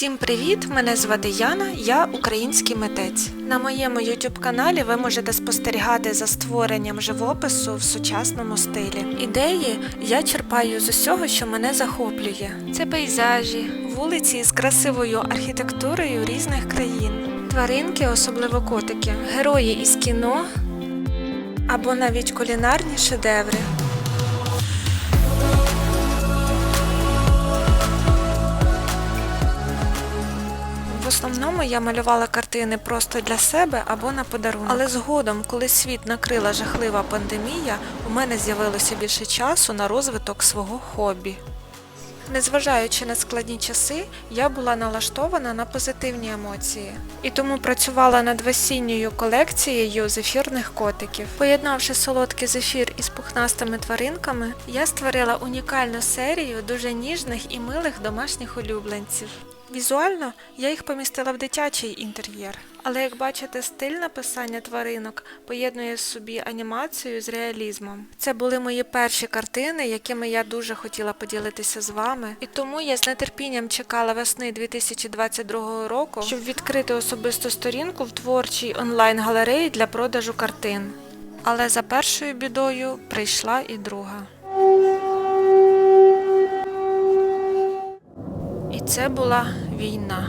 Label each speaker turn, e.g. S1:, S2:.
S1: Всім привіт! Мене звати Яна, я український митець. На моєму YouTube каналі ви можете спостерігати за створенням живопису в сучасному стилі. Ідеї я черпаю з усього, що мене захоплює. Це пейзажі, вулиці з красивою архітектурою різних країн, тваринки, особливо котики, герої із кіно або навіть кулінарні шедеври. Основному я малювала картини просто для себе або на подарунок. Але згодом, коли світ накрила жахлива пандемія, у мене з'явилося більше часу на розвиток свого хобі. Незважаючи на складні часи, я була налаштована на позитивні емоції і тому працювала над весінньою колекцією зефірних котиків. Поєднавши солодкий зефір із пухнастими тваринками, я створила унікальну серію дуже ніжних і милих домашніх улюбленців. Візуально я їх помістила в дитячий інтер'єр, але як бачите, стиль написання тваринок поєднує собі анімацію з реалізмом. Це були мої перші картини, якими я дуже хотіла поділитися з вами, і тому я з нетерпінням чекала весни 2022 року, щоб відкрити особисту сторінку в творчій онлайн-галереї для продажу картин. Але за першою бідою прийшла і друга. Це була війна.